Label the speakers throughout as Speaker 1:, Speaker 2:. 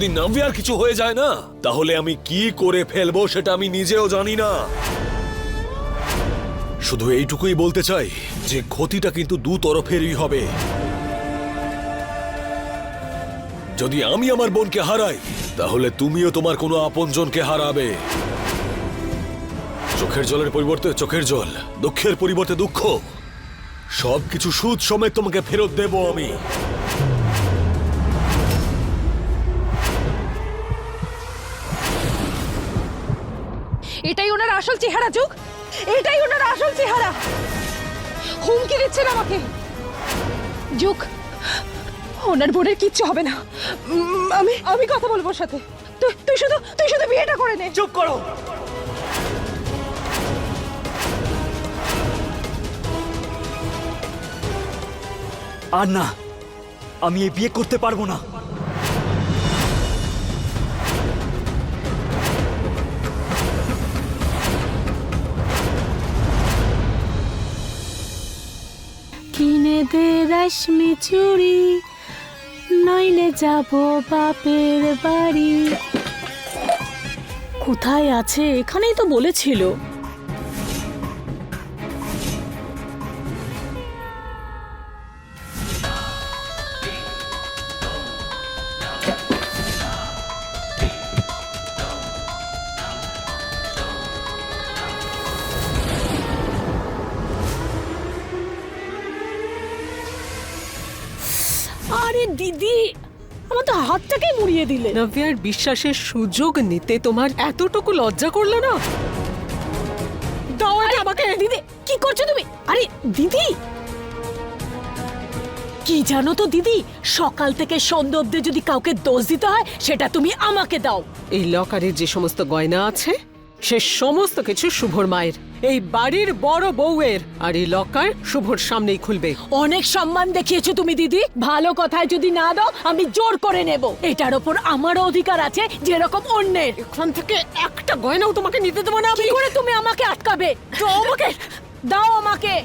Speaker 1: যদি নাভিয়ার কিছু হয়ে যায় না, তাহলে আমি কি করে ফেলব সেটা আমি নিজেও জানি না। শুধু এইটুকুই বলতে চাই যে ক্ষতিটা কিন্তু দু তরফেরই হবে। যদি আমি আমার বোনকে হারাই, তাহলে তুমিও তোমার কোনো আপনজনকে হারাবে। চোখের জলের পরিবর্তে চোখের জল, দুঃখের পরিবর্তে দুঃখ। সবকিছু সুদ সমেত তোমাকে ফেরত দেব আমি।
Speaker 2: এটাই ওনার আসল চেহারা, যুগ। এটাই ওনার আসল চেহারা। হুমকি দিচ্ছেন আমাকে। যুগ, ওনার বোনের কিচ্ছু হবে না। আমি আমি কথা বলব সাথে। তুই তুই শুধু তুই শুধু বিয়েটা করে নে।
Speaker 3: চুপ করো। আর না, আমি এই বিয়ে করতে পারব না।
Speaker 4: কিনে রশ্মি চুরি নইলে যাব বাপের বাড়ি। কোথায় আছে? এখানেই তো বলেছিল। মুড়িয়ে দিলে
Speaker 5: বিশ্বাসের সুযোগ নিতে তোমার এতটুকু লজ্জা করল না? দাও এটা আমাকে।
Speaker 4: দিদি কি করছ তুমি? আরে দিদি! কি জানো তো দিদি সকাল থেকে সন্ধ্যা অব্দি যদি কাউকে দোষ দিতে হয় সেটা তুমি আমাকে দাও।
Speaker 5: এই লকারে যে সমস্ত গয়না আছে সে সমস্ত কিছু শুভর মায়ের। এই বাড়ির বড় বউয়ের আর এই লকার শুভর সামনেই খুলবে।
Speaker 4: অনেক সম্মান দেখিয়েছো তুমি দিদি। ভালো কথায় যদি না দাও আমি জোর করে নেব। এটার ওপর আমারও অধিকার আছে যেরকম অন্যের।
Speaker 5: এখান থেকে একটা গয়নাও তোমাকে নিতে দেবো না আমি?
Speaker 4: করে তুমি আমাকে আটকাবে? আমাকে। দাও আমাকে।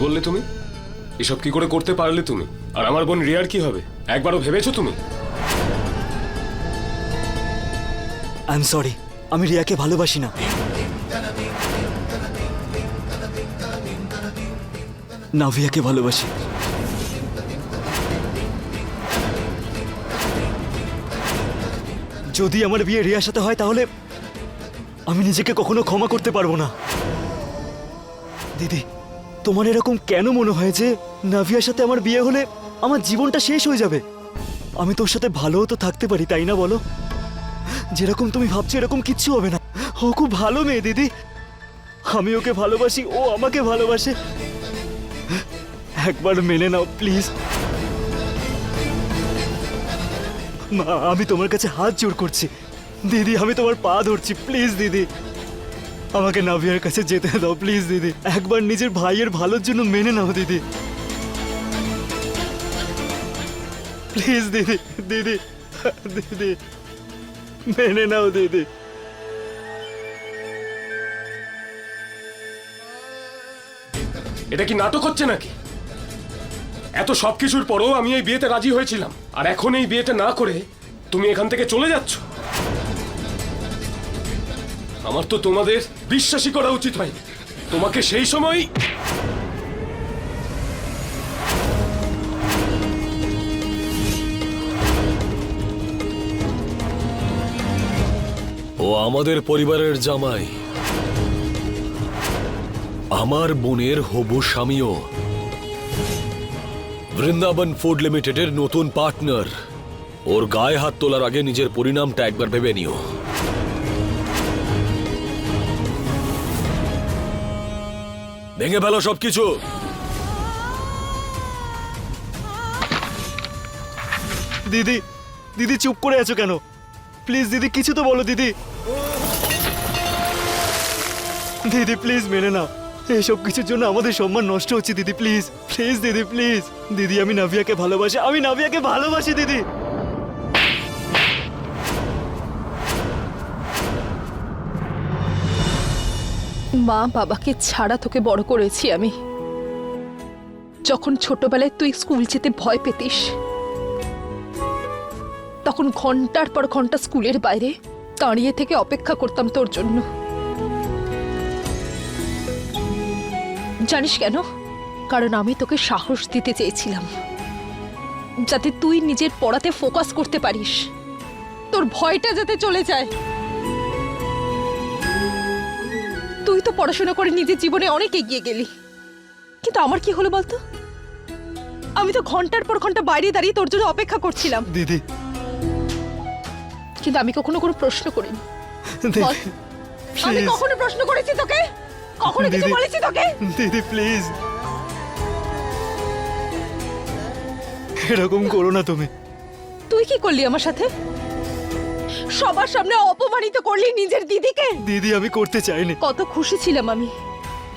Speaker 6: বললে তুমি? এসব কি করে করতে পারলে তুমি? আর আমার বোন রিয়ার কি হবে? একবারও ভেবেছো তুমি?
Speaker 3: আই এম সরি আমি রিয়াকে ভালোবাসি না। নাভিয়াকে ভালোবাসি। যদি আমার বিয়ে রিয়ার সাথে হয়, তাহলে আমি নিজেকে কখনো ক্ষমা করতে পারব না। দিদি তোমার এরকম কেন মনে হয় যে নাভিয়ার সাথে আমার বিয়ে হলে আমার জীবনটা শেষ হয়ে যাবে? আমি তোর সাথে ভালোও তো থাকতে পারি, তাই না বলো? যেরকম তুমি ভাবছ এরকম কিচ্ছু হবে না। ও খুব ভালো মেয়ে, দিদি। আমি ওকে ভালোবাসি, ও আমাকে ভালোবাসে। একবার মেনে নাও, প্লিজ। মা, আমি তোমার কাছে হাত জোর করছি। দিদি, আমি তোমার পা ধরছি, প্লিজ, দিদি। আমাকে নাভিয়ার কাছে যেতে দাও প্লিজ দিদি। একবার নিজের ভাইয়ের ভালোর জন্য মেনে নাও, দিদি। প্লিজ দিদি দিদি দিদি, মেনে নাও, দিদি।
Speaker 6: এটা কি নাটক হচ্ছে নাকি? এত সবকিছুর পরও আমি এই বিয়েতে রাজি হয়েছিলাম। আর এখন এই বিয়েটা না করে তুমি এখান থেকে চলে যাচ্ছ? আমার তো তোমাদের বিশ্বাসই করা উচিত হয়নি। তোমাকে সেই সময়
Speaker 1: ও আমাদের পরিবারের জামাই। আমার বোনের হবু স্বামীও। বৃন্দাবন ফুড লিমিটেডের নতুন পার্টনার। ওর গায়ে হাত তোলার আগে নিজের পরিণামটা একবার ভেবে নিও। ভেঙে ফেলো সবকিছু।
Speaker 3: দিদি দিদি চুপ করে আছো কেন? প্লিজ দিদি, কিছু তো বলো দিদি। দিদি, প্লিজ মেনে নাও। এইসব কিছুর জন্য আমাদের সম্মান নষ্ট হচ্ছে দিদি, প্লিজ। প্লিজ দিদি প্লিজ। দিদি, আমি নাভিয়াকে ভালোবাসি। আমি নাভিয়াকে ভালোবাসি, দিদি।
Speaker 2: মা বাবাকে ছাড়া তোকে বড় করেছি আমি। যখন ছোটবেলায় তুই স্কুল যেতে ভয় পেতিস, তখন ঘণ্টার পর ঘণ্টা স্কুলের বাইরে দাঁড়িয়ে থেকে অপেক্ষা করতাম তোর জন্য। জানিস কেন? কারণ আমি তোকে সাহস দিতে চেয়েছিলাম, যাতে তুই নিজের পড়াতে ফোকাস করতে পারিস। তোর ভয়টা যাতে চলে যায়। তুই তো পড়াশোনা করে নিজের জীবনে অনেক এগিয়ে গেলি। কিন্তু আমার কি হলো বলতো? আমি তো ঘণ্টার পর ঘণ্টা বাইরে দাঁড়িয়ে তোর জন্য অপেক্ষা করছিলাম।
Speaker 3: দিদি।
Speaker 2: কিন্তু আমি কখনো কোনো প্রশ্ন করিনি।
Speaker 3: দিদি
Speaker 2: বল। আমি
Speaker 3: প্লিজ
Speaker 2: কখনো প্রশ্ন করেছি তোকে? কখনো কিছু
Speaker 3: দিদি।
Speaker 2: বলেছি তোকে?
Speaker 3: দিদি প্লিজ এরকম করো না তুমি।
Speaker 2: তুই কি করলি আমার সাথে? সবার সামনে অপমানিত করলি নিজের দিদিকে?
Speaker 3: দিদি আমি করতে চাইনি।
Speaker 2: কত খুশি ছিলাম আমি।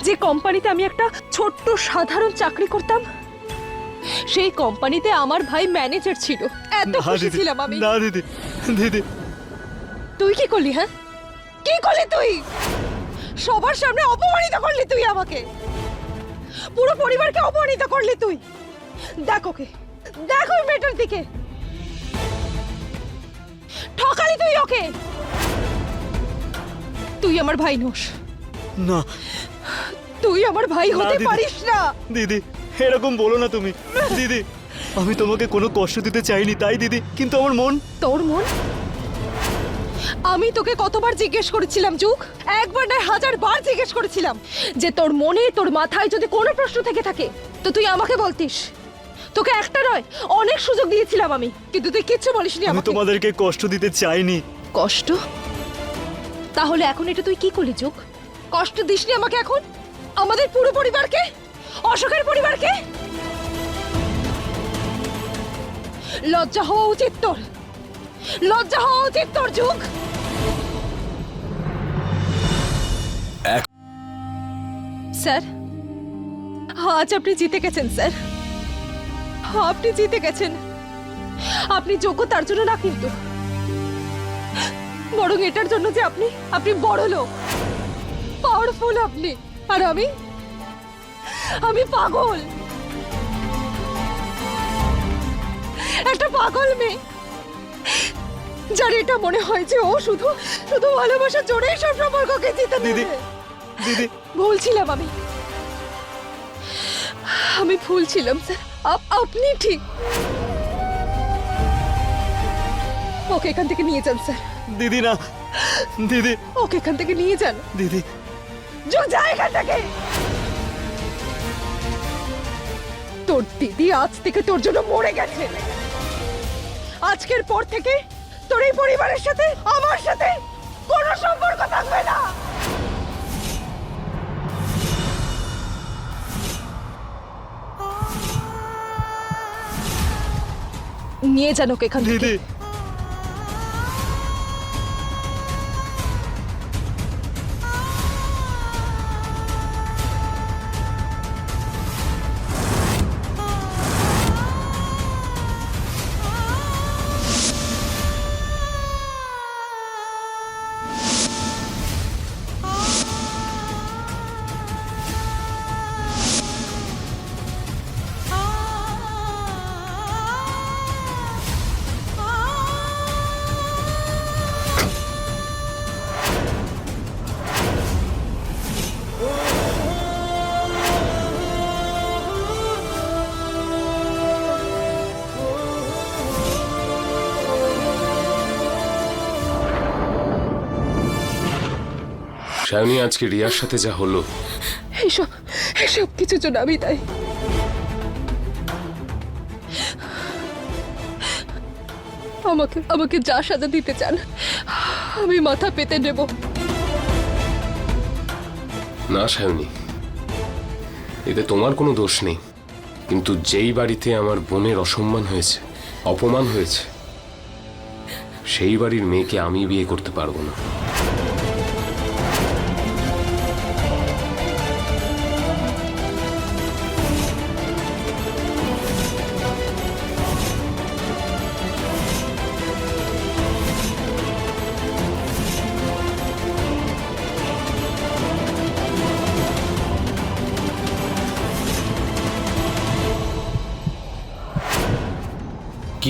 Speaker 2: যে কোম্পানিতে আমি একটা ছোট্ট সাধারণ চাকরি করতাম সেই কোম্পানিতে আমার ভাই ম্যানেজার ছিল। এত খুশি ছিলাম আমি।
Speaker 3: না দিদি দিদি।
Speaker 2: তুই কি করলি হ্যাঁ? কি করলি তুই? সবার সামনে অপমানিত করলি তুই আমাকে। পুরো পরিবারকে অপমানিত করলি তুই। দেখ ওকে। দেখ ওই মেয়েটার দিকে। ঠকালি তুই ওকে? তুই আমার ভাই নোস।
Speaker 3: না।
Speaker 2: তুই আমার ভাই
Speaker 3: না,
Speaker 2: হতে
Speaker 3: দিদি।
Speaker 2: পারিস না।
Speaker 3: দিদি এরকম বলো না তুমি। দিদি আমি তোমাকে কোনো কষ্ট দিতে চাইনি তাই দিদি কিন্তু আমার মন
Speaker 2: তোর মন? আমি তোকে কতবার জিজ্ঞেস করেছিলাম যুগ? একবার নয় হাজার বার জিজ্ঞেস করেছিলাম যে তোর মনে তোর মাথায় যদি কোনো প্রশ্ন থেকে থাকে তো তুই আমাকে বলতিস। তোকে একটা নয় অনেক সুযোগ দিয়েছিলাম আমি। কিন্তু তুই কিচ্ছু বলিসনি
Speaker 3: আমি
Speaker 2: আমাকে।
Speaker 3: তোমাদেরকে কষ্ট দিতে চাইনি।
Speaker 2: কষ্ট? তাহলে এখন এটা তুই কি করলি যুগ কষ্ট দিসনি আমাকে এখন? আমাদের পুরো পরিবারকে? অশোকের পরিবারকে? লজ্জা হওয়া উচিত তোর। লজ্জা হওয়া উচিত তোর যুগ স্যার আজ আপনি জিতে গেছেন স্যার। আপনি জিতে গেছেন। আপনি যোগ্য তার জন্য না কিন্তু। বরং এটার জন্য যে আপনি আপনি বড় লোক। পাওয়ারফুল আপনি। আর আমি? আমি পাগল। একটা পাগল মেয়ে। যার এটা মনে হয় যে ও শুধু শুধু ভালোবাসার জোরেই সব সম্পর্ককে জিতে
Speaker 3: দিদি দিদি।
Speaker 2: ভুল ছিলাম আমি। আমি ভুল ছিলাম স্যার। আপনি ঠিক। ওকে এখান থেকে নিয়ে যান স্যার।
Speaker 3: দিদি না। দিদি।
Speaker 2: ওকে এখান থেকে নিয়ে যান।
Speaker 3: দিদি।
Speaker 2: যো যা এখান থেকে। তোর দিদি আজ থেকে তোর জন্য মরে গেছে। আজকের পর থেকে তোর এই পরিবারের সাথে আমার সাথে কোনো সম্পর্ক থাকবে না। নিয়ে যান ওকে এখান থেকে।
Speaker 3: দিদি
Speaker 6: সায়নী আজকে রিয়ার সাথে যা হলো।
Speaker 2: এসব এসব কিছুর জন্য আমি তাই আমাকে আমাকে যা সাজা দিতে চান আমি মাথা পেতে নেব।
Speaker 6: না সায়নী এতে তোমার কোনো দোষ নেই। কিন্তু যেই বাড়িতে আমার বোনের অসম্মান হয়েছে অপমান হয়েছে সেই বাড়ির মেয়েকে আমি বিয়ে করতে পারব না।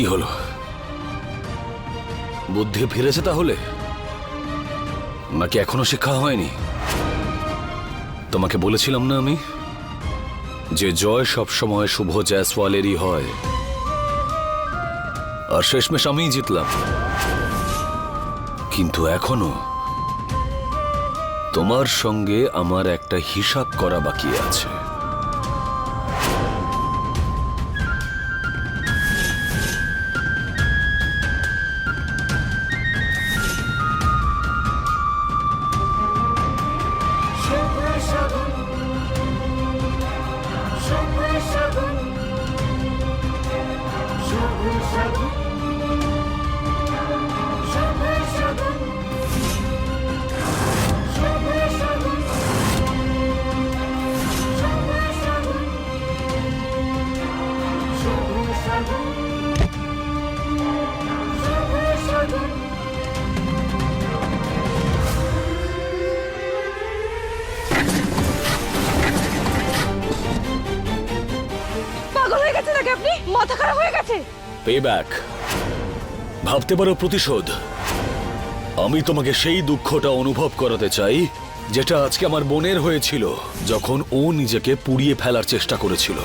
Speaker 1: হলো? বুদ্ধি ফিরেছে তাহলে? নাকি এখনও শিক্ষা হয়নি? তোমাকে বলেছিলাম না আমি? যে জয় সব সময় শুভ জয়সওয়ালেরই হয়। আর শেষমেশ আমিই জিতলাম। কিন্তু এখনও তোমার সঙ্গে আমার একটা হিসাব করা বাকি আছে।
Speaker 2: হয়ে গেছে।
Speaker 1: ভাবতে পারো প্রতিশোধ। আমি তোমাকে সেই দুঃখটা অনুভব করাতে চাই, যেটা আজকে আমার বোনের হয়েছিল, যখন ও নিজেকে পুড়িয়ে ফেলার চেষ্টা করেছিল।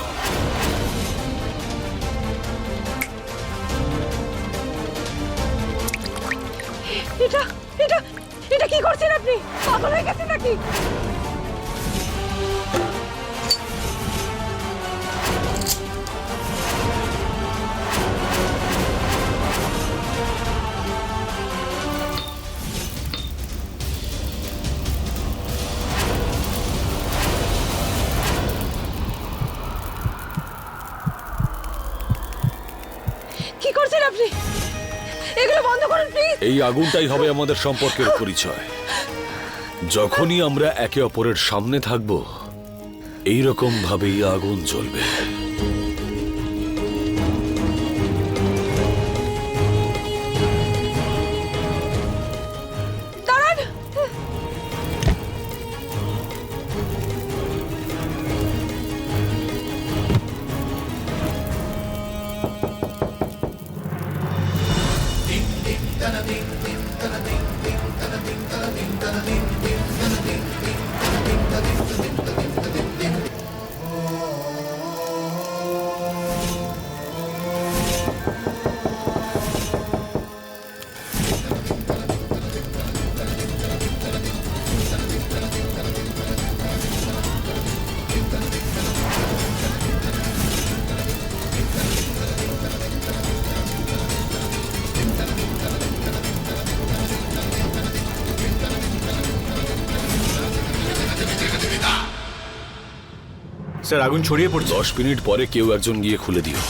Speaker 1: এই আগুনটাই হবে আমাদের সম্পর্কের পরিচয়। যখনই আমরা একে অপরের সামনে থাকব এইরকম ভাবেই আগুন জ্বলবে।
Speaker 3: স্যার আগুন ছড়িয়ে পড়ছে।
Speaker 1: দশ মিনিট পরে কেউ একজন গিয়ে খুলে দিও।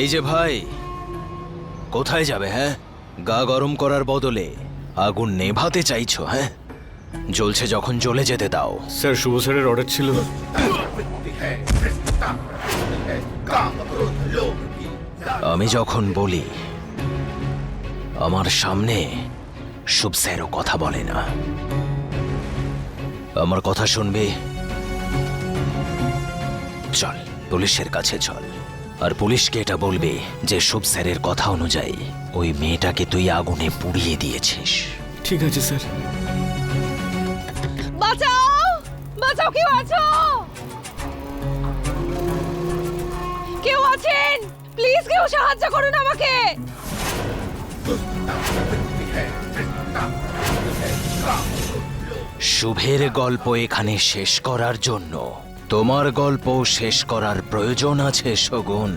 Speaker 7: এই যে ভাই কোথায় যাবে হ্যাঁ? গা গরম করার বদলে আগুন নেভাতে চাইছো হ্যাঁ? জ্বলছে যখন জ্বলে যেতে দাও।
Speaker 3: স্যার শুভ স্যারের অর্ডার ছিল
Speaker 7: আমি যখন বলি আমার সামনে শুভ স্যারও কথা বলে না। আমার কথা শুনবে? চল পুলিশের কাছে চল। আর পুলিশকে এটা বলবে যে শুভ স্যারের কথা অনুযায়ী ওই মেয়েটাকে তুই আগুনে পুড়িয়ে দিয়েছিস।
Speaker 3: ঠিক আছে স্যার।
Speaker 2: কেউ আছো? কেউ আছেন? প্লিজ কেউ সাহায্য করুন আমাকে।
Speaker 7: শুভের গল্প এখানে শেষ করার জন্য। তোমার গল্প শেষ করার প্রয়োজন আছে শগুন।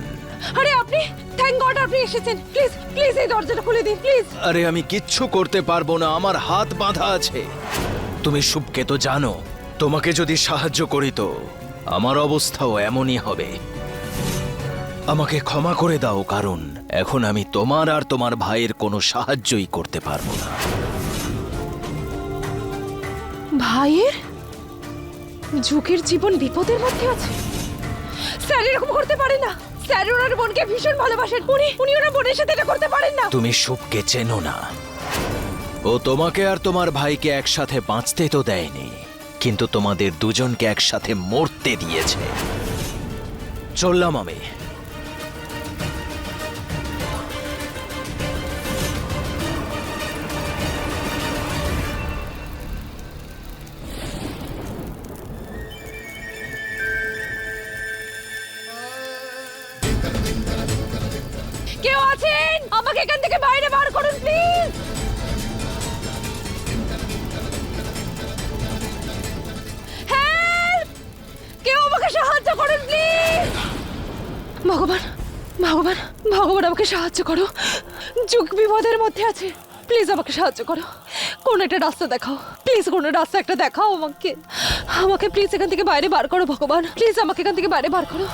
Speaker 2: আরে আপনি থ্যাংক গড আপনি এসেছেন। প্লিজ প্লিজ এই দরজাটা খুলে দিন প্লিজ
Speaker 7: আরে আমি কিচ্ছু করতে পারব না আমার হাত বাঁধা আছে। তুমি শুভকে তো জানো তোমাকে যদি সাহায্য করি তো আমার অবস্থাও এমনই হবে। আমাকে ক্ষমা করে দাও কারণ এখন আমি তোমার আর তোমার ভাইয়ের কোনো সাহায্যই করতে পারব না।
Speaker 2: ভাইয়ের? ঝুঁকির জীবন বিপদের মধ্যে আছে? স্যার এরকম করতে পারে না। স্যার ওনার বোনকে ভীষণ ভালোবাসেন। উনি উনি ওনার বোনের সাথে এটা করতে পারেন না।
Speaker 7: তুমি শুভকে চেনো না। ও তোমাকে আর তোমার ভাইকে একসাথে বাঁচতে তো দেয়নি। কিন্তু তোমাদের দুজনকে একসাথে মরতে দিয়েছে। চললাম আমি।
Speaker 2: কেউ আছেন? আমাকে এখান থেকে বাইরে বার করুন, প্লিজ! সাহায্য করুন প্লিজ ভগবান ভগবান ভগবান আমাকে সাহায্য করো। যুগ বিপদের মধ্যে আছে। প্লিজ আমাকে সাহায্য করো। কোন একটা রাস্তা দেখাও। প্লিজ কোন রাস্তা একটা দেখাও আমাকে। আমাকে প্লিজ এখান থেকে বাইরে বার করো, ভগবান। প্লিজ আমাকে এখান থেকে বাইরে বার করো।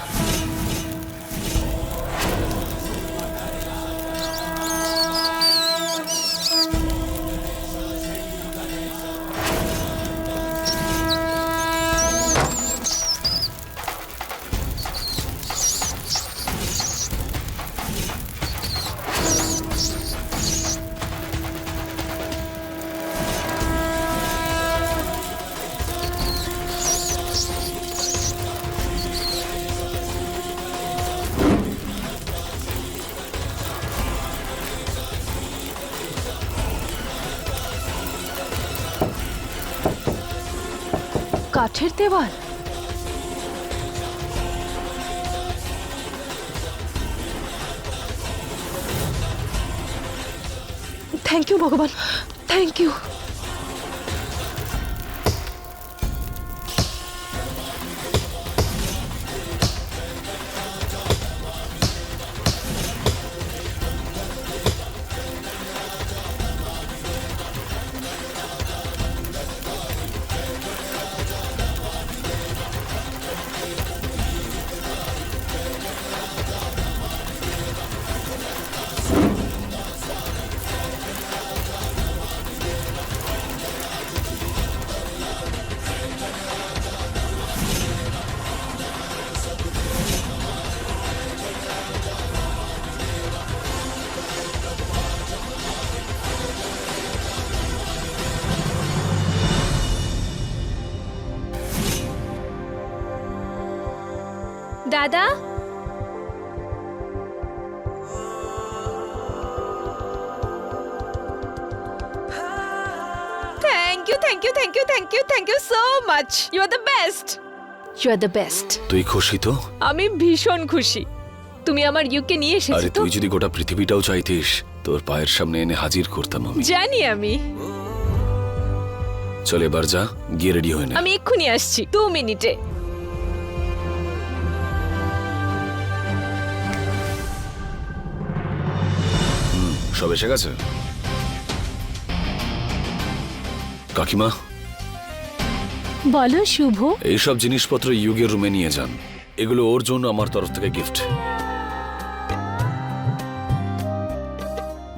Speaker 2: কাঠের দেওয়াল থ্যাংক ইউ ভগবান থ্যাংক ইউ
Speaker 8: দাদা?
Speaker 2: Thank you thank you thank you thank you thank you so much you are the best you are the best
Speaker 1: তুই খুশি তো?
Speaker 2: আমি ভীষণ খুশি। তুমি আমার ইউকে নিয়ে এসেছ
Speaker 1: আরে
Speaker 2: তো?
Speaker 1: তুই যদি গোটা পৃথিবীটাও চাইতিস তোর পায়ের সামনে এনে হাজির করতাম আমি।
Speaker 2: জানি আমি।
Speaker 1: চল এবার যা গিয়ে রেডি হয়ে নে।
Speaker 2: আমি এক্ষুনি আসছি দু মিনিটে।
Speaker 1: সব এসে গেছে? কাকিমা?
Speaker 4: বলো শুভ।
Speaker 1: এইসব জিনিসপত্র ইউগের রুমে নিয়ে যান। এগুলো ওর জন্য আমার তরফ থেকে গিফট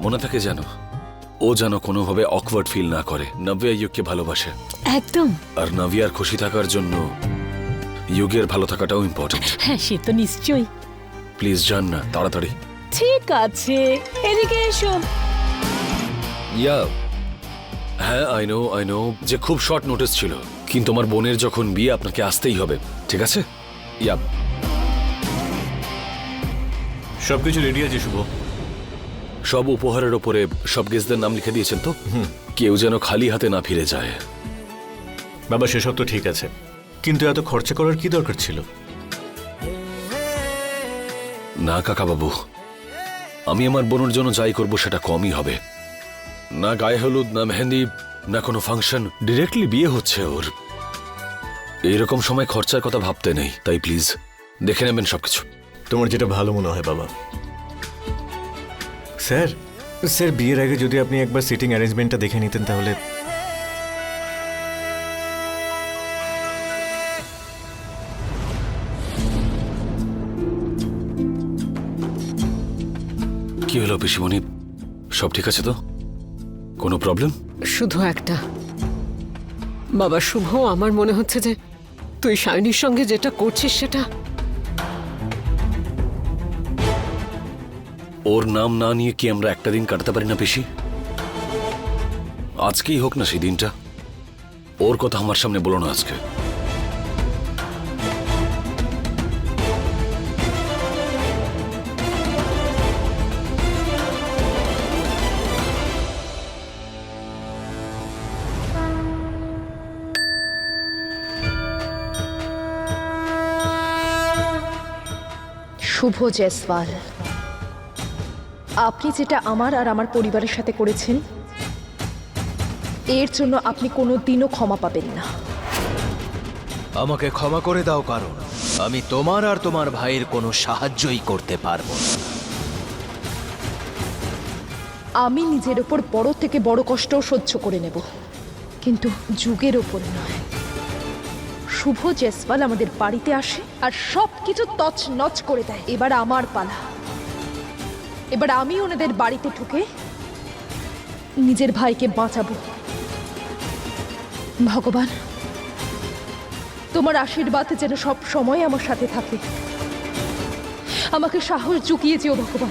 Speaker 1: মনে থাকে যেন ও যেন কোনোভাবে অকওয়ার্ড ফিল না করে। নব্যা ইউগকে ভালোবাসে।
Speaker 4: একদম।
Speaker 1: আর নাভিয়ার খুশি থাকার জন্য ইউগের ভালো থাকাটাও ইম্পর্টেন্ট
Speaker 4: হ্যাঁ সে তো নিশ্চয়ই।
Speaker 1: প্লিজ যান না তাড়াতাড়ি।
Speaker 4: ঠিক আছে এদিকে এসো।
Speaker 1: ইয়া হ্যাঁ আই নো আই নো যে খুব শর্ট নোটিস ছিল। কিন্তু আমার বোনের যখন বিয়ে আপনাকে আসতেই হবে ঠিক আছে? ইয়া।
Speaker 9: সবকিছু রেডি আছে শুভ।
Speaker 1: সব উপহারের ওপরে সব গেস্টদের নাম লিখে দিয়েছেন তো? কেউ যেন খালি হাতে না ফিরে যায়।
Speaker 9: বাবা সেসব তো ঠিক আছে। কিন্তু এত খরচা করার কি দরকার ছিল?
Speaker 1: না কাকা বাবু আমি আমার বোনের জন্য যাই করব সেটা কমই হবে। না গায়ে হলুদ, না মেহেন্দি, না কোনো ফাংশন। ডিরেক্টলি বিয়ে হচ্ছে ওর। এইরকম সময় খরচার কথা ভাবতে নেই, তাই প্লিজ, দেখে নেবেন সবকিছু।
Speaker 9: তোমার যেটা ভালো মনে হয়, বাবা। স্যার স্যার, বিয়ের আগে যদি আপনি একবার সিটিং অ্যারেঞ্জমেন্টটা দেখে নিতেন তাহলে
Speaker 1: কি হলো পিসিমণি? সব ঠিক আছে তো? কোনো প্রবলেম
Speaker 5: শুধু একটা। বাবা শুভ আমার মনে হচ্ছে যে তুই সায়নীর সঙ্গে যেটা করছিস সেটা
Speaker 1: ওর নাম না নিয়ে কি আমরা একটা দিন কাটাতে পারি না পিসি? আজকেই হোক না সেই দিনটা। ওর কথা আমার সামনে বলো না আজকে।
Speaker 2: শুভ জয়সওয়াল আপনি যেটা আমার আর আমার পরিবারের সাথে করেছেন এর জন্য আপনি কোনো দিনও ক্ষমা পাবেন না।
Speaker 7: আমাকে ক্ষমা করে দাও কারণ আমি তোমার আর তোমার ভাইয়ের কোনো সাহায্যই করতে পারব না।
Speaker 2: আমি নিজের ওপর বড় থেকে বড় কষ্টও সহ্য করে নেব কিন্তু যুগের ওপর নয়। শুভ জয়সওয়াল আমাদের বাড়িতে আসে আর সব কিছু তছ নচ করে দেয়। এবার আমার পালা। এবার আমি ওনাদের বাড়িতে ঢুকে নিজের ভাইকে বাঁচাবো। ভগবান, তোমার আশীর্বাদ যেন সব সময় আমার সাথে থাকে। আমাকে সাহস জুগিয়ে যেও ভগবান।